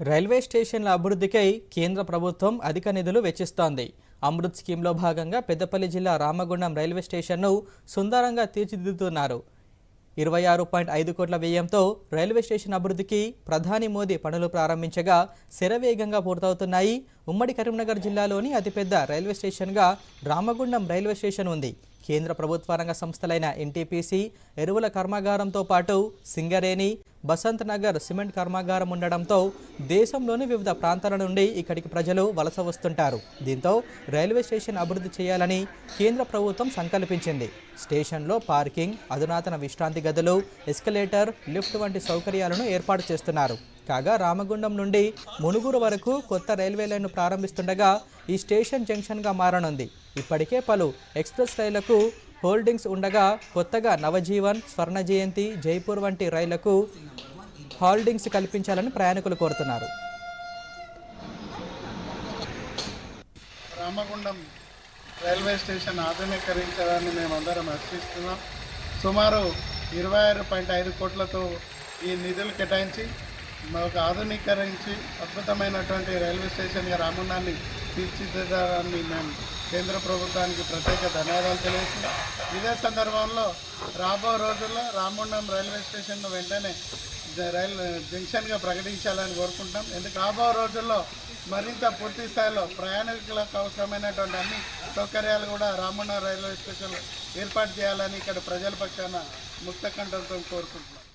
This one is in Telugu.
రైల్వే స్టేషన్ల అభివృద్ధికై కేంద్ర ప్రభుత్వం అధిక నిధులు వెచ్చిస్తోంది. అమృత్ స్కీమ్లో భాగంగా పెద్దపల్లి జిల్లా రామగుండం రైల్వే స్టేషన్ను సుందరంగా తీర్చిదిద్దుతున్నారు. ఇరవై ఆరు పాయింట్ ఐదు కోట్ల వ్యయంతో రైల్వే స్టేషన్ అభివృద్ధికి ప్రధాని మోదీ పనులు ప్రారంభించగా శరవేగంగా పూర్తవుతున్నాయి. ఉమ్మడి కరీంనగర్ జిల్లాలోని అతిపెద్ద రైల్వే స్టేషన్గా రామగుండం రైల్వే స్టేషన్ ఉంది. కేంద్ర ప్రభుత్వ రంగ సంస్థలైన ఎన్టీపీసీ ఎరువుల కర్మాగారంతో పాటు సింగరేణి బసంత్ నగర్ సిమెంట్ కర్మాగారం ఉండడంతో దేశంలోని వివిధ ప్రాంతాల నుండి ఇక్కడికి ప్రజలు వలస వస్తుంటారు. దీంతో రైల్వే స్టేషన్ అభివృద్ధి చేయాలని కేంద్ర ప్రభుత్వం సంకల్పించింది. స్టేషన్లో పార్కింగ్ అధునాతన విశ్రాంతి గదులు ఎస్కలేటర్ లిఫ్ట్ వంటి సౌకర్యాలను ఏర్పాటు చేస్తున్నారు. కాగా రామగుండం నుండి మునుగురు వరకు కొత్త రైల్వే లైన్ను ప్రారంభిస్తుండగా ఈ స్టేషన్ జంక్షన్గా మారనుంది. ఇప్పటికే పలు ఎక్స్ప్రెస్ రైళ్ళకు హోల్డింగ్స్ ఉండగా కొత్తగా నవజీవన్ స్వర్ణ జయంతి జైపూర్ వంటి రైళ్ళకు హోల్డింగ్స్ కల్పించాలని ప్రయాణికులు కోరుతున్నారు. రామగుండం రైల్వే స్టేషన్ ఆధునీకరించడాన్ని మేమందరం హర్షిస్తున్నాం సుమారు ఇరవై ఆరు పాయింట్ ఐదు కోట్లతో ఈ నిధులు కేటాయించి మాకు ఆధునీకరించి అద్భుతమైనటువంటి రైల్వే స్టేషన్గా రామగుండాన్ని తీర్చిదిద్దడాన్ని మేము కేంద్ర ప్రభుత్వానికి ప్రత్యేక ధన్యవాదాలు తెలియజేస్తున్నాం. ఇదే సందర్భంలో రాబో రోజుల్లో రామగుండం రైల్వే స్టేషన్ను వెంటనే జ- రైల్ జంక్షన్గా ప్రకటించాలని కోరుకుంటాం ఎందుకు? రాబో రోజుల్లో మరింత పూర్తి స్థాయిలో ప్రయాణికులకు అవసరమైనటువంటి అన్ని సౌకర్యాలు కూడా రామన్న రైల్వే స్టేషన్లో ఏర్పాటు చేయాలని ఇక్కడ ప్రజల పక్షాన ముక్త కంఠంతో కోరుకుంటున్నాం.